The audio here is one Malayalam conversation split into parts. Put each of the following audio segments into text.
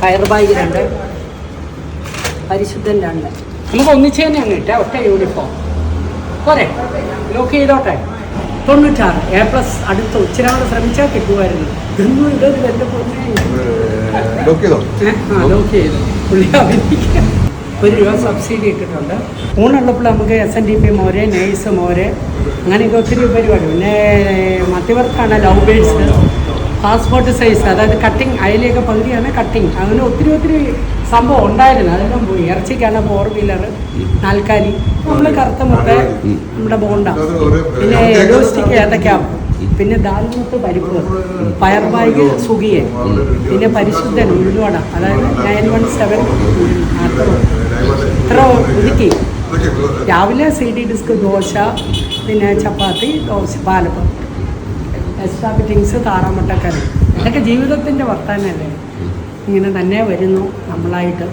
ഫയർ ബാഗ് രണ്ട്. പരിശുദ്ധൻ രണ്ട്. നമുക്ക് ഒന്നിച്ച് തന്നെ അങ്ങ് ഇട്ടേ ഒറ്റ യൂണിഫോം പോരെ. ലോക്ക് ചെയ്തോട്ടെ. തൊണ്ണൂറ്റാറ്. എ പ്ലസ് അടുത്ത ഇച്ചിരി കൂടെ ശ്രമിച്ചാൽ കിട്ടുമായിരുന്നു. ഇതൊന്നും ഇടരുത് എന്റെ പൊന്നേ ലോക്ക് ചെയ്തോ? പുള്ളി ഒരു രൂപ സബ്സിഡി ഇട്ടിട്ടുണ്ട്. ഊണുള്ളപ്പോൾ നമുക്ക് എസ് എൻ ഡി പി മോര് നേഴ്സ് മോര് അങ്ങനെയൊക്കെ ഒത്തിരി പരിപാടി. പിന്നെ മധ്യവർക്കാണ് ലവ് ബേഡ്സ് പാസ്പോർട്ട് സൈസ് അതായത് കട്ടിങ് അതിലേക്ക് പകുതിയാണ് കട്ടിങ് അങ്ങനെ ഒത്തിരി ഒത്തിരി സംഭവം ഉണ്ടായിരുന്നു. അതെല്ലാം പോയി. ഇറച്ചിക്കാണ് ഫോർ വീലർ നാൽക്കാലി. നമ്മൾ കറുത്ത മുട്ട നമ്മുടെ ബോണ്ട. പിന്നെ എലോസ്റ്റിക് ഏത്തക്കാപ്പ് പിന്നെ ദാൽമുത്ത് പരിപ്പ്. പയർബാഗ് സുഖിയൻ. പിന്നെ പരിശുദ്ധൻ ഉഴുന്നുവട. അതായത് നയൻ വൺ സെവൻ. ഇത്ര ഒതുക്കി രാവിലെ സി ഡി ഡിസ്ക് ദോശ പിന്നെ ചപ്പാത്തി ദോശ പാലപ്പം. എക്സ്ട്രാ ഫിറ്റിങ്സ് താറാമുട്ടക്കറി. ഇതൊക്കെ ജീവിതത്തിന്റെ വർത്താനല്ലേ? ഇങ്ങനെ തന്നെ വരുന്നു നമ്മളായിട്ട്.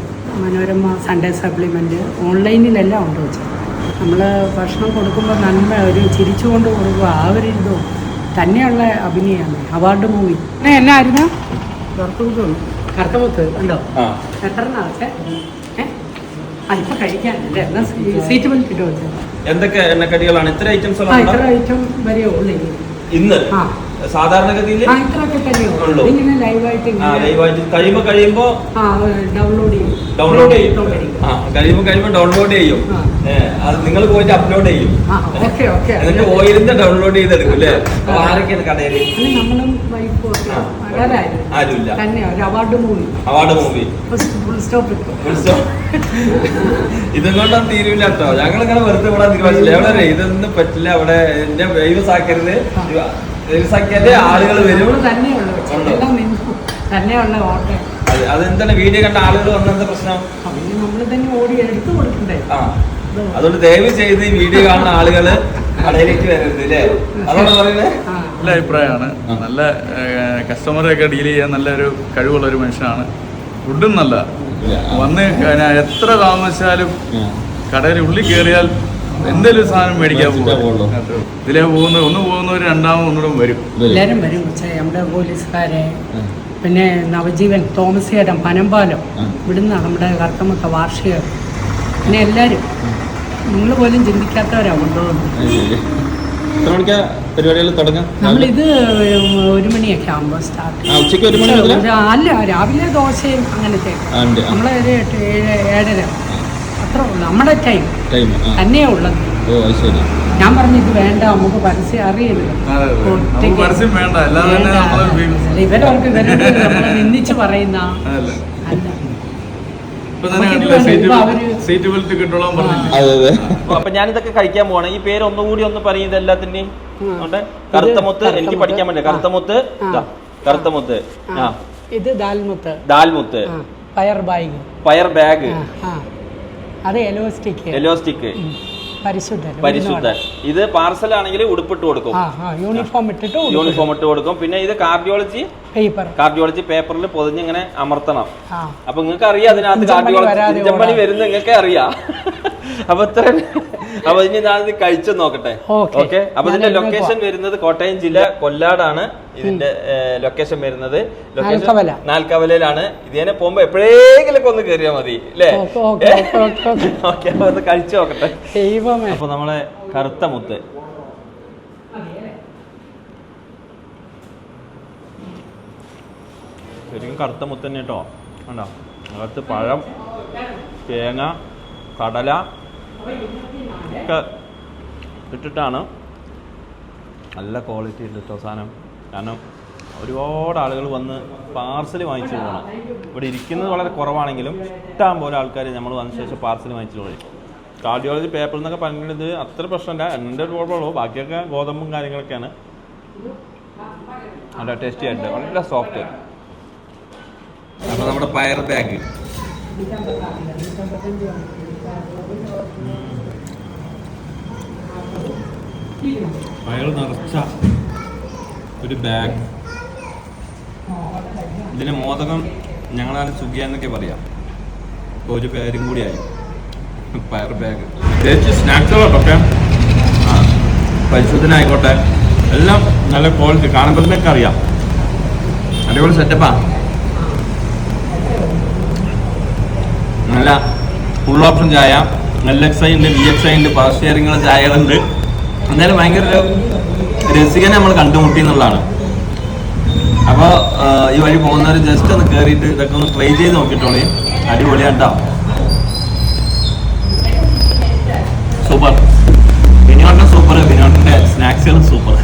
മനോരമ സൺഡേ സപ്ലിമെന്റ് ഓൺലൈനിലെല്ലാം ഉണ്ട് വെച്ചാൽ നമ്മൾ ഭക്ഷണം കൊടുക്കുമ്പോൾ നന്മ ഒരു ചിരിച്ചുകൊണ്ട് കൊടുക്കുക ആ ഒരു ഇതും തന്നെയുള്ള അഭിനയമാണ് അവാർഡ് മൂവി. എന്നായിരുന്നു കറുത്തമുത്ത് ഉണ്ടോ? എത്രണ്ണാവട്ടെ ഏ? ആ ഇപ്പം കഴിക്കാനല്ലേ? എന്നാൽ സീറ്റ് ബെൽറ്റ് ഇട്ട് വെച്ചത് എന്തൊക്കെ എണ്ണക്കടികളാണ്? ഇത്ര ഐറ്റംസ് ഇത്ര ഐറ്റം വരെയുള്ളൂ. ഇന്ന് സാധാരണഗതിയിൽ ലൈവായിട്ട് കഴിയുമ്പോ ഡൗൺലോഡ് ഡൗൺലോഡ് ചെയ്യും. ആ കഴിയുമ്പോ കഴിയുമ്പോ ഡൗൺലോഡ് ചെയ്യും. അത് നിങ്ങൾ പോയിട്ട് അപ്ലോഡ് ചെയ്യും. എന്നിട്ട് ഓയിലിന്റെ ഡൗൺലോഡ് ചെയ്തെടുക്കും അല്ലേ അപ്പൊ ആരൊക്കെയാണ് കടയിൽ ആരുമില്ല. Award movie award movie full stop ഇട്ടു ഉത്സവം ഇതും കൊണ്ടൊന്നും തീരുവില്ല കേട്ടോ ഞങ്ങൾ ഇങ്ങനെ വെറുതെ ഇവിടെ തീരുമാനിച്ചില്ല എവിടെ ഇതൊന്നും പറ്റില്ല. അവിടെ എന്റെ ഫേമസ് ആക്കിയാലേ ആളുകൾ വരും. തന്നെയുള്ളൂ. തന്നെയുള്ള ഓട്ടെ അത് അതെന്താണ്? വീഡിയോ കണ്ട ആളുകൾ വന്നെന്താ പ്രശ്നം? നമ്മൾ തന്നെ ഓടി എടുത്തു കൊടുക്കണ്ടേ? ആ. അതുകൊണ്ട് ദയവ് ചെയ്ത് ഈ വീഡിയോ കാണുന്ന ആളുകൾ കടയിലേക്ക് വരരുത് അല്ലേ അതാണ് പറയുന്നത് നല്ല അഭിപ്രായമാണ്. നല്ല കസ്റ്റമറെ ഒക്കെ ഡീൽ ചെയ്യാൻ നല്ലൊരു കഴിവുള്ള ഒരു മനുഷ്യനാണ്. ഫുഡും നല്ല. വന്ന് കഴിഞ്ഞാൽ എത്ര താമസിച്ചാലും കടയിൽ ഉള്ളിൽ കയറിയാൽ എന്തെങ്കിലും സാധനം മേടിക്കാൻ പോകുള്ളൂ. ഇതിലേ പോകുന്ന ഒന്ന് പോകുന്നവർ രണ്ടാമത് ഒന്നുകൂടെ വരും. എല്ലാവരും വരും. നമ്മുടെ പോലീസുകാരെ പിന്നെ നവജീവൻ തോമസ് ചേട്ടൻ പനമ്പാലം. ഇവിടുന്ന നമ്മുടെ കർത്തമൊക്കെ വാർഷിക. പിന്നെ എല്ലാവരും നിങ്ങൾ പോലും ചിന്തിക്കാത്തവരാണ് കൊണ്ടുപോകുന്നത് എത്ര മണിക്കാ പരിപാടികൾ തുടങ്ങാം? നമ്മളിത് ഒരു മണിയൊക്കെ ആകുമ്പോൾ സ്റ്റാർട്ട് ഉച്ചയ്ക്ക് ഒരു മണി അല്ല രാവിലെ ദോശയും അങ്ങനത്തെ. നമ്മളൊരു ഏഴ് ഏഴര. അത്ര ഉള്ളു. നമ്മുടെ ടൈം ടൈം തന്നെയേ ഉള്ളത്. ഓ ശരി. ഞാൻ പറഞ്ഞു ഇത് വേണ്ട നമുക്ക് പരസ്യം അറിയരുത്. ഇവരവർക്ക് ഇവരുടെ നിന്നിച്ച് പറയുന്ന അപ്പൊ ഞാനിതൊക്കെ കഴിക്കാൻ പോവാണ്. ഈ പേര് ഒന്നുകൂടി ഒന്ന് പറയും ഇതെല്ലാത്തിന്റെയും. കറുത്തമുത്ത് എനിക്ക് പഠിക്കാൻ പറ്റില്ല. കറുത്തമുത്ത് കറുത്തമുത്ത് ആ. ഇത് ദാൽമുത്ത് ദാൽമുത്ത് പയർ ബാഗ്. പയർ ബാഗ്. അത് എലോസ്റ്റിക് എലോസ്റ്റിക് പരിശുദ്ധൻ പരിശുദ്ധൻ. ഇത് പാർസൽ ആണെങ്കിൽ ഉടുപ്പിട്ട് കൊടുക്കും. യൂണിഫോം ഇട്ടിട്ട് യൂണിഫോം ഇട്ട് കൊടുക്കും. പിന്നെ ഇത് കാർഡിയോളജി പേപ്പർ കാർഡിയോളജി പേപ്പറിൽ പൊതിഞ്ഞ് ഇങ്ങനെ അമർത്തണം അപ്പൊ നിങ്ങൾക്ക് അറിയാം അതിനകത്ത് കാർഡിയോളജി വരുന്ന നിങ്ങൾക്ക് അറിയാം അപ്പൊ ഇത്ര. അപ്പൊ ഇനി ഞാനിത് കഴിച്ചു നോക്കട്ടെ. ഓക്കെ. അപ്പൊ ഇതിന്റെ ലൊക്കേഷൻ വരുന്നത് കോട്ടയം ജില്ല കൊല്ലാടാണ് ഇതിന്റെ ലൊക്കേഷൻ വരുന്നത്. ലൊക്കേഷൻ നാൽക്കവലയിലാണ്. ഇതിനെ പോകുമ്പോ എപ്പോഴെങ്കിലും ഒന്ന് കയറിയാ മതി അല്ലേ ഓക്കെ, അപ്പൊ അത് കഴിച്ചു നോക്കട്ടെ. അപ്പൊ നമ്മളെ കറുത്ത മുത്ത്. ശരിക്കും കറുത്ത മുത്ത് തന്നെ കേട്ടോ. കണ്ടോ? അകത്ത് പഴം തേങ്ങ കടല ഒക്കെ ഇട്ടിട്ടാണ് നല്ല ക്വാളിറ്റി ഉണ്ട് കേട്ടോ സാധനം. കാരണം ഒരുപാട് ആളുകൾ വന്ന് പാർസൽ വാങ്ങിച്ചു പോകണം ഇവിടെ ഇരിക്കുന്നത് വളരെ കുറവാണെങ്കിലും ഇഷ്ടം പോലെ ആൾക്കാർ നമ്മൾ വന്ന ശേഷം പാർസൽ വാങ്ങിച്ചു പോയി. കാർഡിയോളജി പേപ്പർ എന്നൊക്കെ പറഞ്ഞിട്ട് അത്ര പ്രശ്നമില്ല എന്റെ ഒരു കുഴപ്പമുള്ളൂ ബാക്കിയൊക്കെ ഗോതമ്പും കാര്യങ്ങളൊക്കെയാണ്. നല്ല ടേസ്റ്റി ആയിട്ട്. നല്ല സോഫ്റ്റ് അപ്പോൾ നമ്മുടെ പയർ ബാഗ് പയർ നിറച്ച ഒരു ബാഗ് ഇതിന് മോദകം ഞങ്ങളാണ് സുഖിയ എന്നൊക്കെ പറയാം. ഒരു പേരും കൂടിയായി പയർ ബാഗ് പ്രത്യേകിച്ച് സ്നാക്സുകളൊക്കെ ആ ആയിക്കോട്ടെ എല്ലാം നല്ല ക്വാളിറ്റി കാണുമ്പോഴത്തേക്ക് അറിയാം. അതേപോലെ സെറ്റപ്പാ നല്ല ഫുൾ ഓപ്ഷൻ ചായ എൽ എക്സ് ഐ ഉണ്ട് വി എക്സ് ഐ ഉണ്ട് പവർ ഷെയറിങ്ങുള്ള ചായകളുണ്ട്. എന്തായാലും ഭയങ്കര ഒരു രസികനെ നമ്മൾ കണ്ടുമുട്ടി എന്നുള്ളതാണ്. അപ്പോൾ ഈ വഴി പോകുന്നവർ ജസ്റ്റ് ഒന്ന് കയറിയിട്ട് ഇതൊക്കെ ഒന്ന് ട്രൈ ചെയ്ത് നോക്കിയിട്ടോളി. അടിപൊളിയാണ് കേട്ടോ സൂപ്പർ ബിനോട്ടിന് സൂപ്പർ ബിനോട്ടിന്റെ സ്നാക്സുകളും സൂപ്പർ